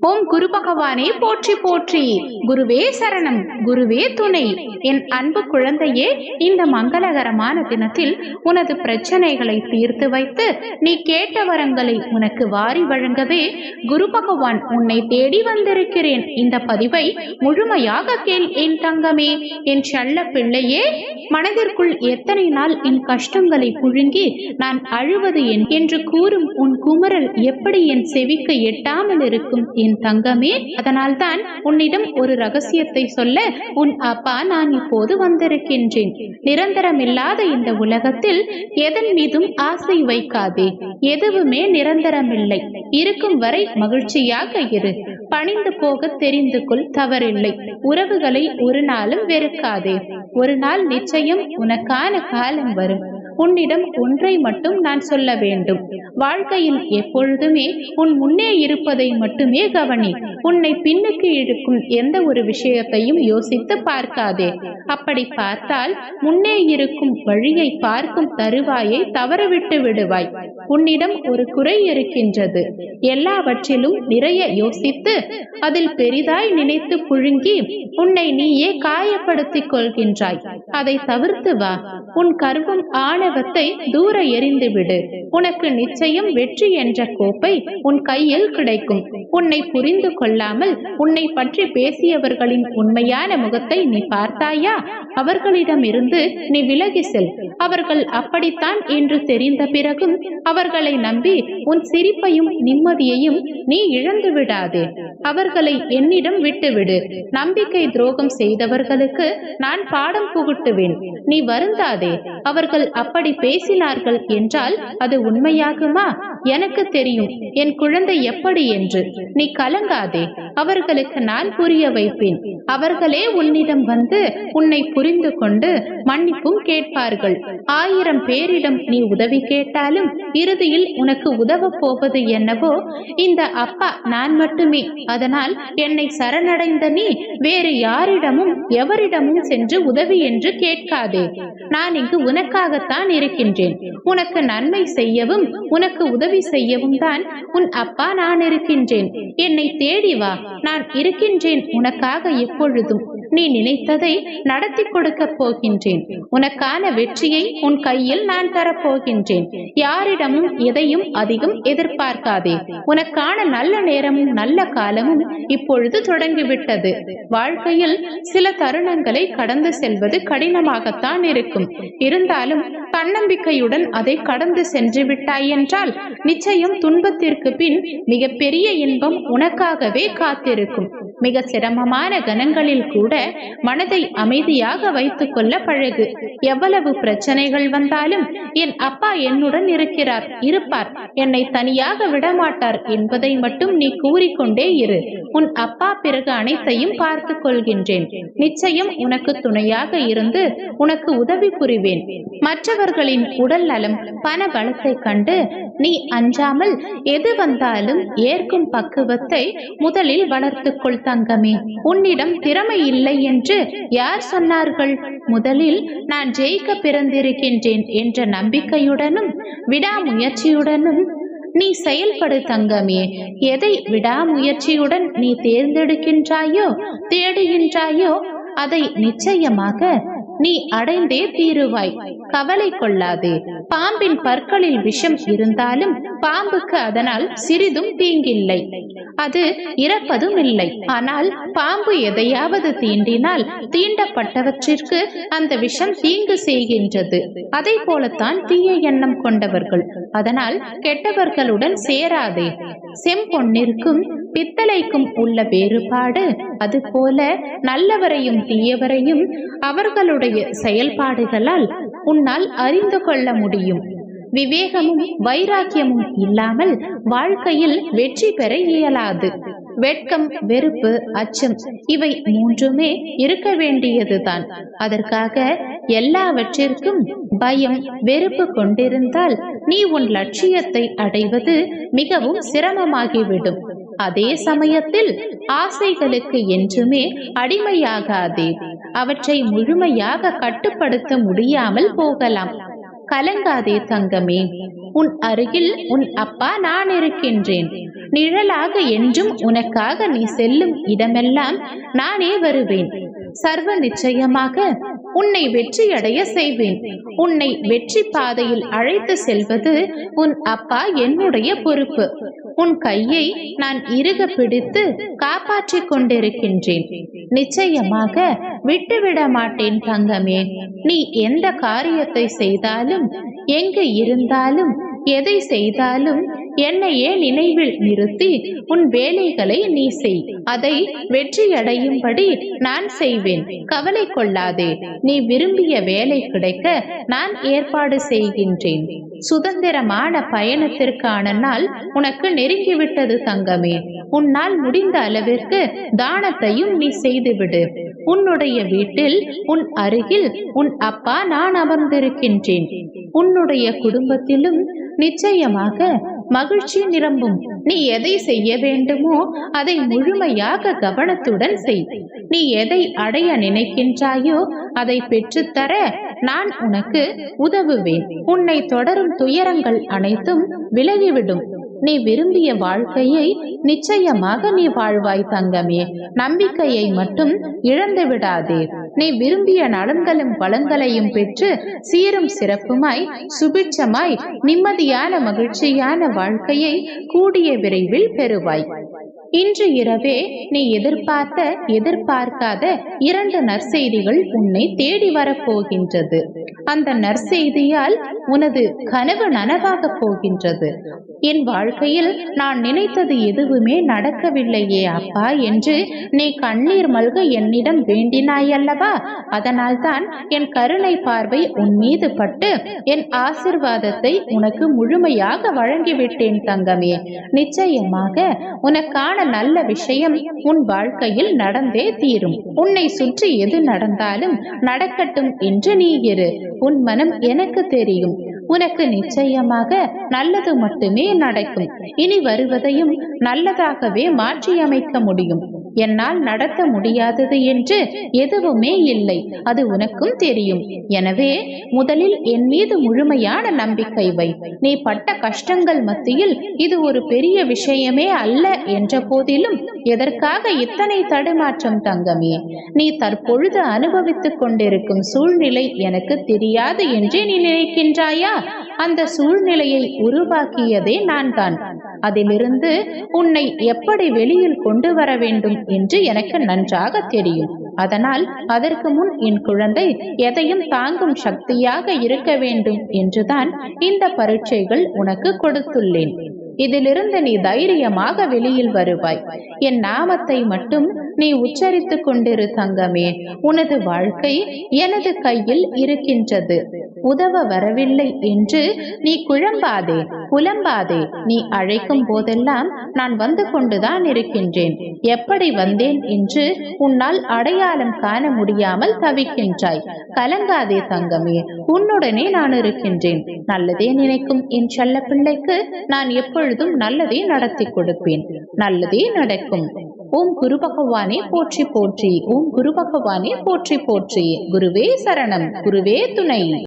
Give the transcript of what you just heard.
ஓம் குரு பகவானே போற்றி போற்றி. குருவே சரணம் குருவே துணை. என் அன்பு குழந்தையே இந்த மங்களகரமான தினத்தில் உனது பிரச்சனைகளை தீர்த்து வைத்து நீ கேட்ட வரங்களை உனக்கு வாரி வழங்கவே குரு பகவான் உன்னை தேடி வந்திருக்கிறேன். இந்த பதிவை முழுமையாக கேள் என் தங்கமே. என் செல்ல பிள்ளையே மனதிற்குள் எத்தனை நாள் என் கஷ்டங்களை புழுங்கி நான் அழுவது என்? என்று கூறும் உன் குமரல் எப்படி என் செவிக்கு எட்டாமல் இருக்கும் என் தங்கமே அதனால்தான் உன்னிடம் ஒரு ரகசியத்தை சொல்ல உன் அப்பா நான் இப்போது வந்திருக்கின்றேன். நிரந்தரமில்லாத இந்த உலகத்தில் எதன் மீதும் ஆசை வைக்காதே எதுவுமே நிரந்தரமில்லை. இருக்கும் வரை மகிழ்ச்சியாக இரு. பணிந்து போக தெரிந்து கொள் தவறில்லை. உறவுகளை ஒரு நாளும் வெறுக்காதே. ஒரு நாள் நிச்சயம் உனக்கான காலம் வரும். உன்னிடம் ஒன்றை மட்டும் நான் சொல்ல வேண்டும். வாழ்க்கையில் எப்பொழுதுமே உன் முன்னே இருப்பதை மட்டுமே கவனி. உன்னை பின்னுக்கு இழுக்கும் எந்த ஒரு விஷயத்தையும் யோசித்து பார்க்காதே. அப்படி பார்த்தால் முன்னே இருக்கும் வழியை பார்க்கும் தருவாயை தவறவிட்டு விடுவாய். உன்னிடம் ஒரு குறை இருக்கின்றது. எல்லாவற்றிலும் நிறைய யோசித்து அதில் பெரிதாய் நினைத்து புழுங்கி உன்னை நீயே காயப்படுத்திக் கொள்கின்றாய். அதை தவிர்த்து வா. உன் கர்வம் ஆணவத்தை தூர எறிந்து விடு உனக்கு நிச்சயம் வெற்றி என்ற கோப்பை உன் கையில் கிடைக்கும். உன்னை புரிந்து கொள்ளாமல் உன்னை பற்றி பேசியவர்களின் உண்மையான முகத்தை நீ பார்த்தாயா? அவர்களிடமிருந்து நீ விலகி செல். அவர்கள் அப்படித்தான் என்று தெரிந்த பிறகும் அவர்களை நம்பி உன் சிரிப்பையும் நிம்மதியையும் நீ இழந்து விடாதே. அவர்களை என்னிடம் விட்டுவிடு. நம்பிக்கை துரோகம் செய்தவர்களுக்கு நான் பாடம் காட்டுவேன். நீ வருந்தாதே. அவர்கள் அப்படி பேசினார்கள் என்றால் அது உண்மையாகுமா? எனக்கு தெரியும். என் குழந்தை எப்படி என்று. நீ கலங்காதே. அவர்களுக்கு நான் புரிய வைப்பேன். அவர்களே உன்னிடம் வந்து உன்னை புரிந்து கொண்டு மன்னிப்பும் கேட்பார்கள். ஆயிரம் பேரிடம் நீ உதவி கேட்டாலும் இறுதியில் உனக்கு உதவ போவது என்னவோ? இந்த அப்பா நான் மட்டுமே. அதனால் என்னை சரணடைந்த நீ வேறு யாரிடமும் எவரிடமும் சென்று உதவி என்று கேட்காதே. நான் இங்கு உனக்காகத்தான் இருக்கின்றேன். உனக்கு நன்மை செய்யவும் உனக்கு உதவி செய்யவும் தான் உன் அப்பா நான் இருக்கின்றேன். என்னை தேடி வா. நான் இருக்கின்றேன் உனக்காக எப்பொழுதும் நீ நினைத்ததை நடத்தி கொடுக்க போகின்றேன். உனக்கான வெற்றியை உன் கையில் நான் தரப்போகின்றேன். யாரிடமும் எதையும் அதிகம் எதிர்பார்க்காதே. உனக்கான நல்ல நேரமும் நல்ல காலமும் இப்பொழுது தொடங்கிவிட்டது. வாழ்க்கையில் சில தருணங்களை கடந்து செல்வது கடினமாகத்தான் இருக்கும். இருந்தாலும் தன்னம்பிக்கையுடன் அதை கடந்து சென்று விட்டாய் என்றால் நிச்சயம் துன்பத்திற்கு பின் மிகப்பெரிய இன்பம் உனக்காகவே காத்திருக்கும். மிக சிரமமான கணங்களில் கூட மனதை அமைதியாக வைத்துக் கொள்ள பழகு. எவ்வளவு பிரச்சனைகள் வந்தாலும் என் அப்பா என்னுடன் இருக்கிறார் இருப்பார். என்னை தனியாக விடமாட்டார் என்பதை மட்டும் நீ கூறிக்கொண்டே இரு. உன் அப்பா பிறகு அனைத்தையும் பார்த்து கொள்கின்றேன். நிச்சயம் உனக்கு துணையாக இருந்து உனக்கு உதவி புரிவேன். மற்றவர்களின் உடல் நலம் பண பலத்தை கண்டு நீ அஞ்சாமல் எது வந்தாலும் ஏற்கும் பக்குவத்தை முதலில் வளர்த்துக்கொள் தங்கமே. உன்னிடம் திறமை இல்லை என்று யார் சொன்னார்கள்? முதலில் நான் ஜெயிக்க பிறந்திருக்கின்றேன் என்ற நம்பிக்கையுடனும் விடாமுயற்சியுடனும் நீ செயல்படு தங்கமே. எதை விடாமுயற்சியுடன் நீ தேர்ந்தெடுக்கின்றாயோ தேடுகின்றாயோ அதை நிச்சயமாக நீ அடைந்தே தீருவாய். கவலை கொள்ளாதே. பாம்பின் பற்களில் விஷம் இருந்தாலும் பாம்புக்கு அதனால் சிறிதும் தீங்கில்லை. அது இறப்பதும் இல்லை ஆனால் பாம்பு எதையாவது தீண்டினால் தீண்டப்பட்டவற்றிற்கு அந்த விஷம் தீங்கு செய்கின்றது. அதை போலத்தான் தீய எண்ணம் கொண்டவர்கள். அதனால் கெட்டவர்களுடன் சேராதே. செம்பொன்னிற்கும் பித்தளைக்கும் உள்ள வேறுபாடு அதுபோல நல்லவரையும் தீயவரையும் அவர்களுடைய செயல்பாடுகளால் உன்னால் அறிந்து கொள்ள முடியும். விவேகமும் வைராக்கியமும் இல்லாமல் வாழ்க்கையில் வெற்றி பெற இயலாது. வெட்கம் வெறுப்பு அச்சம் இவை மூன்றுமே இருக்க வேண்டியதுதான். அதற்காக எல்லாவற்றிற்கும் பயம் வெறுப்பு கொண்டிருந்தால் நீ உன் லட்சியத்தை அடைவது மிகவும் சிரமமாகிவிடும். அதே சமயத்தில் ஆசைகளுக்கு என்றுமே அடிமையாகாதே. அவற்றை முழுமையாக கட்டுப்படுத்த முடியாமல் போகலாம். கலங்காதே தங்கமே. உன் அருகில் உன் அப்பா நான் இருக்கின்றேன். நிழலாக என்றும் உனக்காக நீ செல்லும் இடமெல்லாம் நானே வருவேன். சர்வ நிச்சயமாக உன்னை வெற்றியடைய செய்வேன். உன்னை வெற்றி பாதையில் அழைத்து செல்வது உன் அப்பா என்னுடைய பொறுப்பு. உன் கையை நான் இறுக பிடித்து காப்பாற்றிக் கொண்டிருக்கின்றேன். நிச்சயமாக விட்டுவிட மாட்டேன் தங்கமே. நீ எந்த காரியத்தை செய்தாலும் எங்கு இருந்தாலும் எதை செய்தாலும் என்னையே நினைவில் நிறுத்தி உன் வேலைகளை நீ செய். அதை வெற்றியடையும்படி நான் செய்வேன். கவலை கொள்ளாதே. நீ விரும்பிய வேலை கிடைக்க நான் ஏற்பாடு செய்கின்றேன். சுதந்திரமான பயணத்திற்கான நாள் உனக்கு நெருங்கிவிட்டது தங்கமே. உன்னால் முடிந்த அளவிற்கு தானத்தையும் நீ செய்துவிடு. உன்னுடைய வீட்டில் உன் அருகில் உன் அப்பா நான் அமர்ந்திருக்கின்றேன். உன்னுடைய குடும்பத்திலும் நிச்சயமாக மகிழ்ச்சி நிரம்பும். நீ எதை செய்ய வேண்டுமோ அதை முழுமையாக கவனத்துடன் செய். நீ எதை அடைய நினைக்கின்றாயோ அதை பெற்றுத்தர நான் உனக்கு உதவுவேன். உன்னை தொடரும் துயரங்கள் அனைத்தும் விலகிவிடும். நீ விரும்பிய வாழ்க்கையை நிச்சயமாக நீ வாழ்வாய் தங்கமே. நம்பிக்கையை மட்டும் இழந்து விடாதே. நீ விரும்பிய நலன்களும் பலன்களையும் பெற்று சீரும் சிறப்புமாய் சுபிட்சமாய் நிம்மதியான மகிழ்ச்சியான வாழ்க்கையை கூடிய விரைவில் பெறுவாய். இன்று இரவே நீ எதிர்பார்த்த எதிர்பார்க்காத இரண்டு நற்செய்திகள் உன்னை தேடி வரப்போகின்றது அந்த நற்செய்தியால் உனது கனவு நனவாக போகின்றது. என் வாழ்க்கையில் நான் நினைத்தது எதுவுமே நடக்கவில்லையே அப்பா என்று நீ கண்ணீர் மல்க என்னிடம் வேண்டினாய் அல்லவா அதனால்தான் என் கருணை பார்வை உன் மீது பட்டு என் ஆசிர்வாதத்தை உனக்கு முழுமையாக வழங்கிவிட்டேன் தங்கமே. நிச்சயமாக உனக்கான நல்ல விஷயம் உன் வாழ்க்கையில் நடந்தே தீரும். உன்னை சுற்றி எது நடந்தாலும் நடக்கட்டும் என்று நீ இரு. உன் மனம் எனக்கு தெரியும். உனக்கு நிச்சயமாக நல்லது மட்டுமே நடக்கும். இனி வருவதையும் நல்லதாகவே மாற்றியமைக்க முடியும். என்னால் நடத்த முடியாதது என்று எதுவுமே இல்லை. அது உனக்கும் தெரியும். எனவே முதலில் என் மீது முழுமையான நம்பிக்கை வை. நீ பட்ட கஷ்டங்கள் மத்தியில் இது ஒரு பெரிய விஷயமே அல்ல என்ற போதிலும் எதற்காக இத்தனை தடுமாற்றம் தங்கமே? நீ தற்பொழுது அனுபவித்துக் கொண்டிருக்கும் சூழ்நிலை எனக்கு தெரியாது என்றே நீ நினைக்கின்றாயா? அந்த சூழ்நிலையை உருவாக்கியதே நான் தான் அதிலிருந்து உன்னை எப்படி வெளியில் கொண்டு வர வேண்டும் என்று எனக்கு நன்றாக தெரியும். அதனால் அதற்கு முன் என் குழந்தை எதையும் தாங்கும் சக்தியாக இருக்க வேண்டும் என்றுதான் இந்த பரீட்சைகள் உனக்கு கொடுத்துள்ளேன். இதிலிருந்து நீ தைரியமாக வெளியில் வருவாய். என் நாமத்தை மட்டும் நீ உச்சரித்துக் கொண்டிரு தங்கமே. உனது வாழ்க்கை எனது கையில் இருக்கின்றது. உதவ வரவில்லை என்று நீ குழம்பாதே புலம்பாதே நீ அழைக்கும் போதெல்லாம் நான் வந்து கொண்டுதான் இருக்கின்றேன். எப்படி வந்தேன் என்று உன்னால் அடையாளம் காண முடியாமல் தவிக்கின்றாய். கலங்காதே தங்கமே உன்னுடனே நான் இருக்கின்றேன். நல்லதே நினைக்கும் என் செல்ல பிள்ளைக்கு நான் எப்பொழுதும் நல்லதே நடத்தி கொடுப்பேன். நல்லதே நடக்கும். ஓம் குரு பகவானே போற்றி போற்றி ஓம் குரு பகவானே போற்றி போற்றி. குருவே சரணம் குருவே துணை.